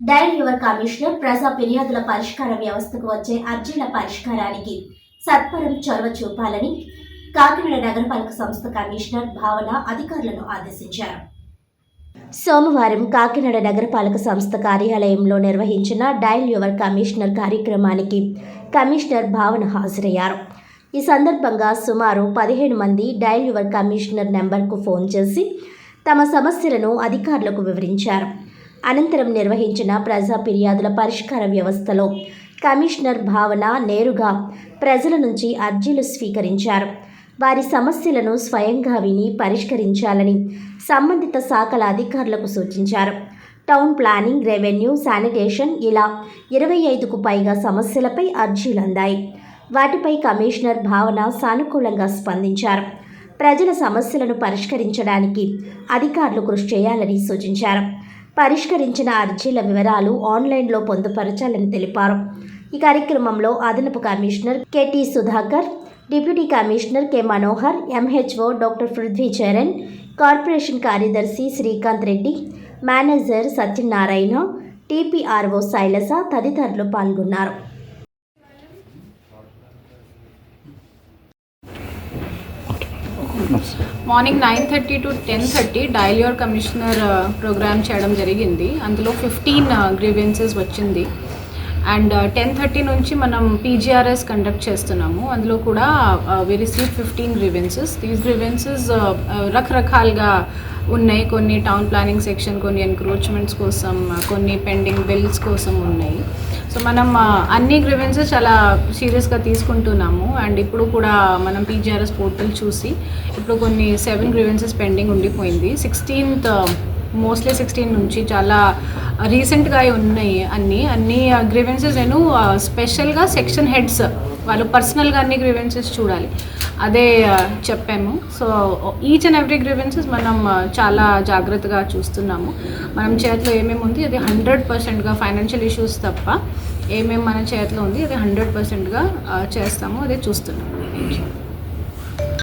Dial your commissioner ప్రజా ఫిర్యాదుల పరిష్కార వ్యవస్థకు వచ్చే అర్జీల పరిష్కారానికి సత్వరం చొరవ చూపాలని కాకినాడ నగరపాలక సంస్థ కమిషనర్ భావన అధికారులను ఆదేశించారు సోమవారం కాకినాడ నగరపాలక సంస్థ కార్యాలయంలో నిర్వహించిన డైల్ యువర్ కమిషనర్ కార్యక్రమానికి కమిషనర్ భావన హాజరయ్యారు ఈ సందర్భంగా సుమారు పదిహేను మంది డైల్ యువర్ కమిషనర్ నెంబర్కు ఫోన్ చేసి తమ సమస్యలను అధికారులకు వివరించారు. అనంతరం నిర్వహించిన ప్రజా ఫిర్యాదుల పరిష్కార వ్యవస్థలో కమిషనర్ భావన నేరుగా ప్రజల నుంచి అర్జీలు స్వీకరించారు. వారి సమస్యలను స్వయంగా విని పరిష్కరించాలని సంబంధిత శాఖల అధికారులకు సూచించారు. టౌన్ ప్లానింగ్ రెవెన్యూ శానిటేషన్ ఇలా ఇరవై ఐదుకు పైగా సమస్యలపై అర్జీలు అందాయి. వాటిపై కమిషనర్ భావన సానుకూలంగా స్పందించారు. ప్రజల సమస్యలను పరిష్కరించడానికి అధికారులు కృషి చేయాలని సూచించారు. పరిష్కరించిన అర్జీల వివరాలు ఆన్లైన్లో పొందుపరచాలని తెలిపారు. ఈ కార్యక్రమంలో అదనపు commissioner KT Sudhakar deputy commissioner K. Manohar MHO doctor Prithvi Charan corporation కార్యదర్శి శ్రీకాంత్ రెడ్డి మేనేజర్ సత్యనారాయణ టీపీఆర్ఓ శైలజ తదితరులు పాల్గొన్నారు. Morning nine thirty to ten thirty dial your commissioner uh, programme చేయడం జరిగింది. అందులో ఫిఫ్టీన్ uh, గ్రీవెన్సెస్ వచ్చింది. అండ్ uh, టెన్ థర్టీ నుంచి మనం PGRS conduct చేస్తున్నాము. అందులో కూడా we receive fifteen grievances these grievances రకరకాలుగా ఉన్నాయి. కొన్ని టౌన్ ప్లానింగ్ సెక్షన్ కొన్ని ఎన్క్రోచ్మెంట్స్ కోసం uh, కొన్ని పెండింగ్ బిల్స్ కోసం ఉన్నాయి. సో మనం uh, అన్ని గ్రీవెన్సెస్ చాలా సీరియస్గా తీసుకుంటున్నాము. అండ్ ఇప్పుడు కూడా మనం పీజీఆర్ఎస్ పోర్టల్ చూసి ఇప్పుడు కొన్ని సెవెన్ గ్రీవెన్సెస్ పెండింగ్ ఉండిపోయింది. సిక్స్టీన్త్ మోస్ట్లీ సిక్స్టీన్ నుంచి చాలా uh, రీసెంట్గా ఉన్నాయి అన్ని. అన్ని గ్రీవెన్సెస్ నేను స్పెషల్గా సెక్షన్ హెడ్స్ వాళ్ళు పర్సనల్గా అన్ని గ్రీవెన్సెస్ చూడాలి. అదే uh, చెప్పాము. So each and every grievances మనం uh, చాలా జాగ్రత్తగా చూస్తున్నాము. మనం చేతిలో ఏమేమి ఉంది అది హండ్రెడ్ పర్సెంట్గా ఫైనాన్షియల్ ఇష్యూస్ తప్ప ఏమేమి మన చేతిలో ఉంది అది హండ్రెడ్ పర్సెంట్గా చేస్తాము అదే చూస్తున్నాము. Thank you